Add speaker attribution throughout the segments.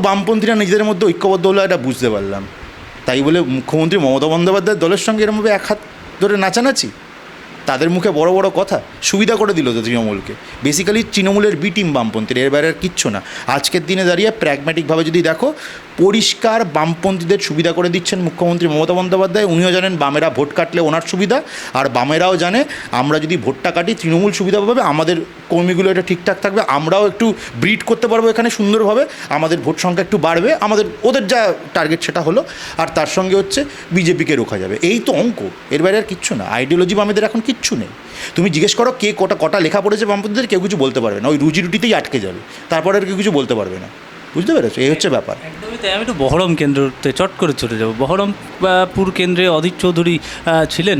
Speaker 1: বামপন্থীরা নিজেদের মধ্যে ঐক্যবদ্ধ হলো, এটা বুঝতে পারলাম। তাই বলে মুখ্যমন্ত্রী মমতা বন্দ্যোপাধ্যায়ের দলের সঙ্গে এরমভাবে এক হাত ধরে নাচানাচি? তাদের মুখে বড় বড় কথা সুবিধা করে দিল তো তৃণমূলকে। বেসিক্যালি তৃণমূলের বি টিম বামপন্থীর, এর বাইরে আর কিচ্ছু না। আজকের দিনে দাঁড়িয়ে প্র্যাগম্যাটিকভাবে যদি দেখো, পরিষ্কার বামপন্থীদের সুবিধা করে দিচ্ছেন মুখ্যমন্ত্রী মমতা বন্দ্যোপাধ্যায়। উনিও জানেন বামেরা ভোট কাটলে ওনার সুবিধা, আর বামেরাও জানে আমরা যদি ভোটটা কাটি, তৃণমূল সুবিধা পাবে, আমাদের কর্মীগুলো এটা ঠিকঠাক থাকবে, আমরাও একটু ব্রিড করতে পারব এখানে সুন্দরভাবে, আমাদের ভোট সংখ্যা একটু বাড়বে, আমাদের, ওদের যা টার্গেট সেটা হলো, আর তার সঙ্গে হচ্ছে বিজেপিকে রোখা যাবে। এই তো অঙ্ক, এর বাইরে আর কিচ্ছু না। আইডিওলজি বামেদের এখন কিচ্ছু নেই। তুমি জিজ্ঞেস করো কে কটা কটা লেখা পড়েছে বামপন্থীদের কেউ কিছু বলতে পারবে না। ওই রুজি রুটিতেই আটকে যাবে। তারপরে আর কেউ কিছু বলতে পারবে না। বুঝতে পেরেছ? এই হচ্ছে ব্যাপার।
Speaker 2: একদমই তাই। আমি একটু বহরম কেন্দ্রতে চট করে চলে যাব। বহরমপুর কেন্দ্রে অধীর চৌধুরী ছিলেন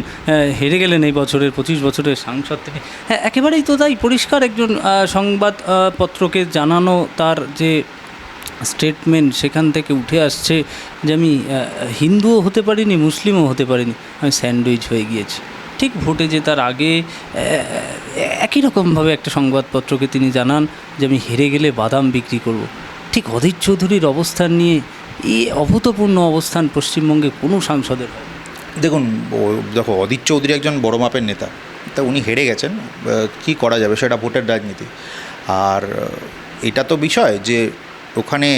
Speaker 2: হেরে গেলেন এই বছরের পঁচিশ বছরের সাংসদ থেকে হ্যাঁ একেবারেই তো তাই। পরিষ্কার একজন আহ, সংবাদ আহ, পত্রকে জানানো তার যে স্টেটমেন্ট সেখান থেকে উঠে আসছে যে আমি হিন্দুও হতে পারিনি মুসলিমও হতে পারিনি। আমি স্যান্ডউইচ হয়ে গিয়েছি। ঠিক ভোটে জেতার আগে একই রকমভাবে একটা সংবাদপত্রকে তিনি জানান যে আমি হেরে গেলে বাদাম বিক্রি করব। ঠিক অধীর চৌধুরীর অবস্থান নিয়ে এই অভূতপূর্ণ অবস্থান পশ্চিমবঙ্গে কোনো সাংসদের
Speaker 1: দেখুন দেখো অদিত চৌধুরী একজন বড় মাপের নেতা। তা উনি হেরে গেছেন কি করা যাবে? সেটা ভোটের রাজনীতি। আর এটা তো বিষয় যে ওখানে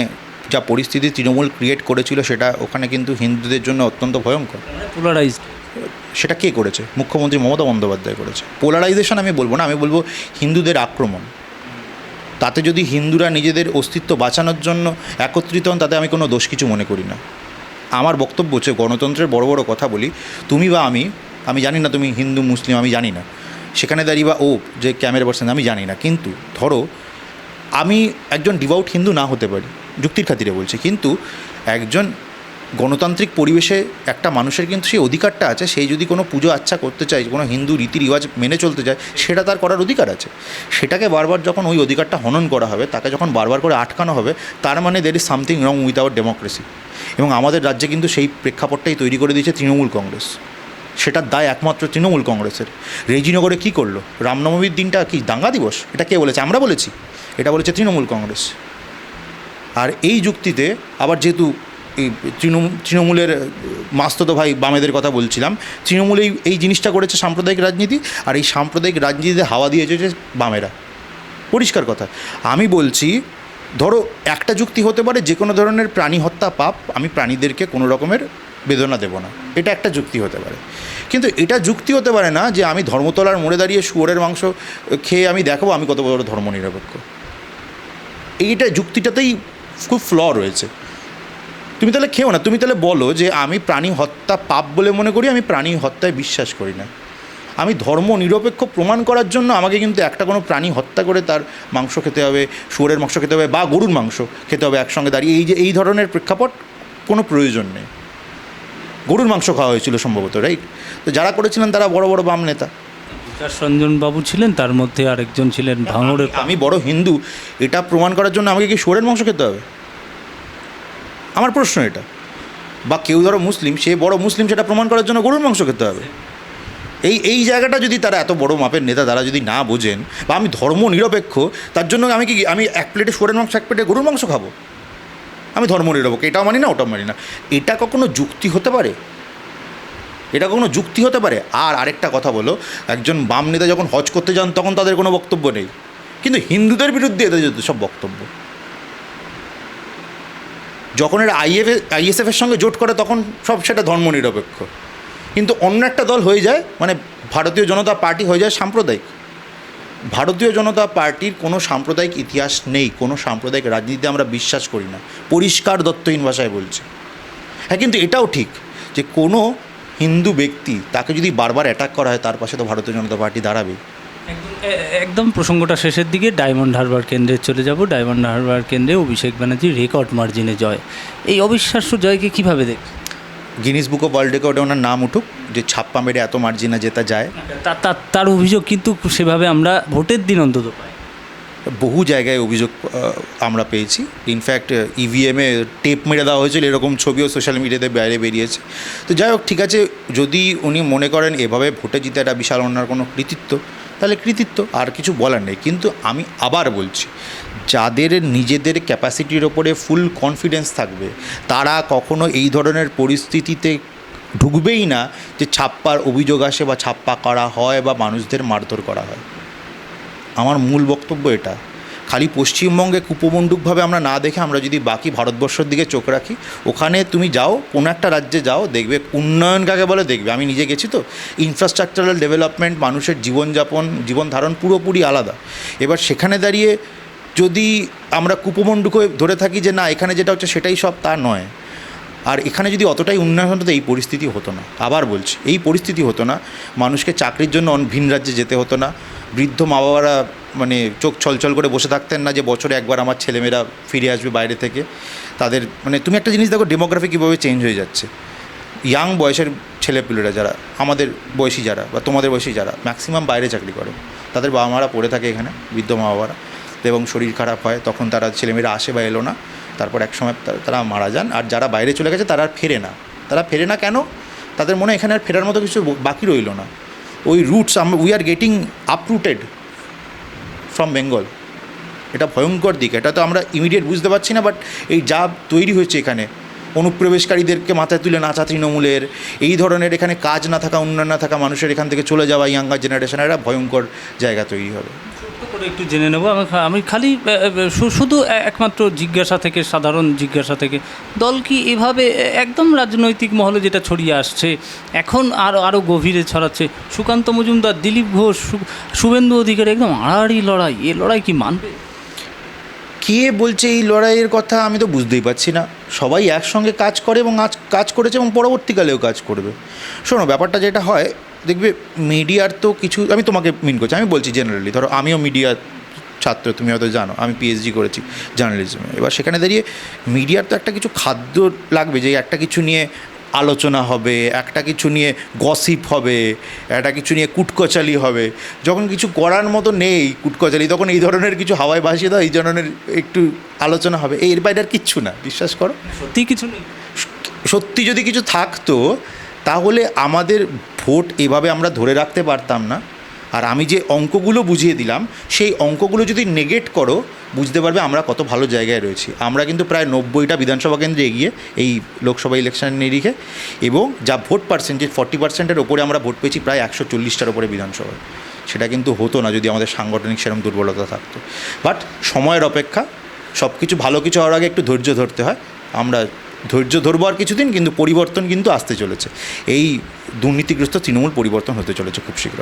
Speaker 1: যা পরিস্থিতি তৃণমূল ক্রিয়েট করেছিল সেটা ওখানে কিন্তু হিন্দুদের জন্য অত্যন্ত ভয়ঙ্কর।
Speaker 2: পোলারাইজড
Speaker 1: সেটা কে করেছে? মুখ্যমন্ত্রী মমতা বন্দ্যোপাধ্যায় করেছে। পোলারাইজেশন আমি বলব না, আমি বলব হিন্দুদের আক্রমণ। তাতে যদি হিন্দুরা নিজেদের অস্তিত্ব বাঁচানোর জন্য একত্রিত হন, তাতে আমি কোনো দোষ কিছু মনে করি না। আমার বক্তব্য হচ্ছে, গণতন্ত্রের বড় বড় কথা বলি, তুমি বা আমি আমি জানি না তুমি হিন্দু, মুসলিম, আমি জানি না। সেখানে দাঁড়িয়ে বা ও, যে ক্যামেরা পার্সন, আমি জানি না। কিন্তু ধরো, আমি একজন ডিভাউট হিন্দু না হতে পারি, যুক্তির খাতিরে বলছি। কিন্তু একজন গণতান্ত্রিক পরিবেশে একটা মানুষের কিন্তু সেই অধিকারটা আছে, সেই যদি কোনো পুজো আচ্ছা করতে চায়, কোনো হিন্দু রীতি রিওয়াজ মেনে চলতে চায়, সেটা তার করার অধিকার আছে। সেটাকে বারবার যখন ওই অধিকারটা হনন করা হবে, তাকে যখন বারবার করে আটকানো হবে, তার মানে there is something wrong with our democracy এবং আমাদের রাজ্যে কিন্তু সেই প্রেক্ষাপটটাই তৈরি করে দিয়েছে তৃণমূল কংগ্রেস। সেটার দায় একমাত্র তৃণমূল কংগ্রেসের। রেজিনগরে কী করল? রামনবমীর দিনটা কি দাঙ্গা দিবস? এটা কে বলেছে? আমরা বলেছি। এটা বলেছে তৃণমূল কংগ্রেস। আর এই যুক্তিতে আবার যেহেতু এই তৃণমূল, তৃণমূলের, মাস্তত ভাই বামেদের কথা বলছিলাম তৃণমূল এই এই জিনিসটা করেছে সাম্প্রদায়িক রাজনীতি, আর এই সাম্প্রদায়িক রাজনীতিতে হাওয়া দিয়েছে যে বামেরা। পরিষ্কার কথা। আমি বলছি, ধরো একটা যুক্তি হতে পারে, যে কোনো ধরনের প্রাণী হত্যা পাপ, আমি প্রাণীদেরকে কোনো রকমের বেদনা দেব না। এটা একটা যুক্তি হতে পারে। কিন্তু এটা যুক্তি হতে পারে না যে আমি ধর্মতলার মোড়ে দাঁড়িয়ে শুয়োরের মাংস খেয়ে আমি দেখাবো আমি কত বড় ধর্মনিরপেক্ষ। এইটা যুক্তিটাতেই খুব ফ্ল রয়েছে। তুমি তাহলে খেও না তুমি তাহলে বলো যে আমি প্রাণী হত্যা পাপ বলে মনে করি আমি প্রাণী হত্যায় বিশ্বাস করি না। আমি ধর্ম নিরপেক্ষ প্রমাণ করার জন্য আমাকে কিন্তু একটা কোনো প্রাণী হত্যা করে তার মাংস খেতে হবে শুয়োরের মাংস খেতে হবে বা গরুর মাংস খেতে হবে একসঙ্গে দাঁড়িয়ে। এই যে এই ধরনের প্রেক্ষাপট কোনো প্রয়োজন নেই। গরুর মাংস খাওয়া হয়েছিল সম্ভবত রাইট তো যারা করেছিলেন তারা বড় বড় বাম নেতা।
Speaker 2: রঞ্জন বাবু ছিলেন তার মধ্যে আরেকজন ছিলেন ভাঙড়ের
Speaker 1: আমি বড় হিন্দু এটা প্রমাণ করার জন্য আমাকে কি শুয়োরের মাংস খেতে হবে? আমার প্রশ্ন এটা। বা কেউ ধরো মুসলিম, সে বড় মুসলিম সেটা প্রমাণ করার জন্য গরুর মাংস খেতে হবে। এই এই জায়গাটা যদি তারা এত বড় মাপের নেতা, তারা যদি না বোঝেন, বা আমি ধর্ম নিরপেক্ষ, তার জন্য আমি কি, আমি এক প্লেটে শুয়োরের মাংস, এক প্লেটে গরুর মাংস খাব? আমি ধর্ম নিরপেক্ষ, এটাও মানি না, ওটাও মানি না। এটা কখনো যুক্তি হতে পারে? এটা কখনো যুক্তি হতে পারে? আর আরেকটা কথা বলো, একজন বাম নেতা যখন হজ করতে যান, তখন তাদের কোনো বক্তব্য নেই। কিন্তু হিন্দুদের বিরুদ্ধে এদের সব বক্তব্য। যখন এরা আইএফ আইএসএফের সঙ্গে জোট করে, তখন সব সেটা ধর্মনিরপেক্ষ। কিন্তু অন্য একটা দল হয়ে যায় মানে ভারতীয় জনতা পার্টি হয়ে যায় সাম্প্রদায়িক। ভারতীয় জনতা পার্টির কোনো সাম্প্রদায়িক ইতিহাস নেই, কোনো সাম্প্রদায়িক রাজনীতিতে আমরা বিশ্বাস করি না। পরিষ্কার দত্তহীন ভাষায় বলছি। হ্যাঁ কিন্তু এটাও ঠিক যে কোনো হিন্দু ব্যক্তি তাকে যদি বারবার অ্যাটাক করা হয়, তার পাশে তো ভারতীয় জনতা পার্টি দাঁড়াবে
Speaker 2: একদম প্রসঙ্গটা শেষের দিকে ডায়মন্ড হারবার কেন্দ্রে চলে যাব। ডায়মন্ড হারবার কেন্দ্রে অভিষেক ব্যানার্জি রেকর্ড মার্জিনে জয়। এই অবিশ্বাস্য জয়কে কীভাবে দেখ
Speaker 1: গিনিস বুক অফ ওয়ার্ল্ড রেকর্ডে ওনার নাম উঠুক যে ছাপ্পা মেরে এত মার্জিনা জেতা যায়।
Speaker 2: তার অভিযোগ কিন্তু সেভাবে আমরা ভোটের দিন অন্তত পাই।
Speaker 1: বহু জায়গায় অভিযোগ আমরা পেয়েছি। ইনফ্যাক্ট ইভিএমে টেপ মেরে দেওয়া হয়েছিল এরকম ছবিও সোশ্যাল মিডিয়াতে বাইরে বেরিয়েছে। তো যাই হোক ঠিক আছে যদি উনি মনে করেন এভাবে ভোটে জিতে একটা বিশাল ওনার কোনো কৃতিত্ব তাহলে কৃতিত্ব। আর কিছু বলার নেই, কিন্তু আমি আবার বলছি, যাদের নিজেদের ক্যাপাসিটির ওপরে ফুল কনফিডেন্স থাকবে, তারা কখনো এই ধরনের পরিস্থিতিতে ঢুকবেই না যে ছাপ্পার অভিযোগ আসে বা ছাপ্পা করা হয় বা মানুষদের মারধর করা হয়। আমার মূল বক্তব্য এটা। খালি পশ্চিমবঙ্গে কুপমণ্ডুকভাবে আমরা না দেখে আমরা যদি বাকি ভারতবর্ষের দিকে চোখ রাখি, ওখানে তুমি যাও, কোনো একটা রাজ্যে যাও, দেখবে উন্নয়ন কাকে বলে দেখবে। আমি নিজে গেছি তো। ইনফ্রাস্ট্রাকচারাল ডেভেলপমেন্ট মানুষের জীবনযাপন জীবন ধারণ পুরোপুরি আলাদা। এবার সেখানে দাঁড়িয়ে যদি আমরা কুপমণ্ডুক ধরে থাকি যে না, এখানে যেটা হচ্ছে সেটাই সব, তা নয়। আর এখানে যদি অতটাই উন্নয়ন হতো এই পরিস্থিতি হতো না। আবার বলছি, এই পরিস্থিতি হতো না। মানুষকে চাকরির জন্য ভিন রাজ্যে যেতে হতো না। বৃদ্ধ মা বাবারা মানে চোখ ছলছল করে বসে থাকতেন না যে বছরে একবার আমার ছেলেমেয়েরা ফিরে আসবে বাইরে থেকে। তাদের মানে তুমি একটা জিনিস দেখো ডেমোগ্রাফি কীভাবে চেঞ্জ হয়ে যাচ্ছে। ইয়াং বয়সের ছেলেপুলেরা যারা, আমাদের বয়সী যারা বা তোমাদের বয়সী যারা ম্যাক্সিমাম বাইরে চাকরি করে। তাদের বাবা মারা পড়ে থাকে এখানে, বৃদ্ধ মা বাবারা এবং শরীর খারাপ হয়, তখন তারা ছেলেমেয়েরা আসে বা এলো না। তারপর এক সময় তারা মারা যান। আর যারা বাইরে চলে গেছে, তারা আর ফেরে না। তারা ফেরে না কেন? তাদের মনে এখানে আর ফেরার মতো কিছু বাকি রইল না। ওই রুটস আমরা we are getting uprooted from Bengal এটা ভয়ঙ্কর দিক, এটা তো আমরা ইমিডিয়েট বুঝতে পারছি না বাট এই যা তৈরি হয়েছে এখানে, অনুপ্রবেশকারীদেরকে মাথায় তুলে নাচা তৃণমূলের, এই ধরনের এখানে কাজ না থাকা, উন্নয়ন না থাকা মানুষের এখান থেকে চলে যাওয়া ইয়াঙ্গার জেনারেশন একটা ভয়ঙ্কর জায়গা তৈরি হবে।
Speaker 2: করে একটু জেনে নেব। আমি খালি শুধু একমাত্র জিজ্ঞাসা থেকে, সাধারণ জিজ্ঞাসা থেকে, দল কি এভাবে একদম রাজনৈতিক মহলে যেটা ছড়িয়ে আসছে, এখন আরও আরও গভীরে ছড়াচ্ছে? সুকান্ত মজুমদার, দিলীপ ঘোষ শুভেন্দু অধিকারী, একদম আড়াআড়ি লড়াই, এ লড়াই কি মানবে?
Speaker 1: কে বলছে এই লড়াইয়ের কথা আমি তো বুঝতেই পারছি না। সবাই একসঙ্গে কাজ করে এবং আজ কাজ করেছে এবং পরবর্তীকালেও কাজ করবে। শোনো, ব্যাপারটা যেটা হয় দেখবে মিডিয়ার তো কিছু আমি তোমাকে মিন করছি আমি বলছি জেনারেলি ধরো আমিও মিডিয়া ছাত্র তুমি হয়তো জানো আমি পিএইচডি করেছি জার্নালিজমে এবার সেখানে দাঁড়িয়ে মিডিয়ার তো একটা কিছু খাদ্য লাগবে যে একটা কিছু নিয়ে আলোচনা হবে একটা কিছু নিয়ে গসিপ হবে একটা কিছু নিয়ে কুটকচালি হবে। যখন কিছু করার মতো নেই কুটকচালি তখন এই ধরনের কিছু হাওয়ায় ভাসিয়ে দাও এই ধরনের একটু আলোচনা হবে। এর বাইরে আর কিচ্ছু না বিশ্বাস করো।
Speaker 2: সত্যি কিছু নেই।
Speaker 1: সত্যি যদি কিছু থাকতো তাহলে আমাদের ভোট এভাবে আমরা ধরে রাখতে পারতাম না। আর আমি যে অঙ্কগুলো বুঝিয়ে দিলাম, সেই অঙ্কগুলো যদি নেগেট করো, বুঝতে পারবে আমরা কত ভালো জায়গায় রয়েছি। আমরা কিন্তু প্রায় নব্বইটা বিধানসভা কেন্দ্রে এগিয়ে এই লোকসভা ইলেকশন নিরিখে এবং যা ভোট পার্সেন্টেজ ফর্টি পার্সেন্টের ওপরে আমরা ভোট পেয়েছি প্রায় একশো চল্লিশটার ওপরে বিধানসভায়। সেটা কিন্তু হতো না যদি আমাদের সাংগঠনিক সেরকম দুর্বলতা থাকতো। বাট সময়ের অপেক্ষা সব কিছু ভালো কিছু হওয়ার আগে একটু ধৈর্য ধরতে হয়। আমরা ধৈর্য ধরবো আর কিছুদিন, কিন্তু পরিবর্তন কিন্তু আসতে চলেছে। এই দুর্নীতিগ্রস্ত তৃণমূল পরিবর্তন হতে চলেছে খুব শীঘ্র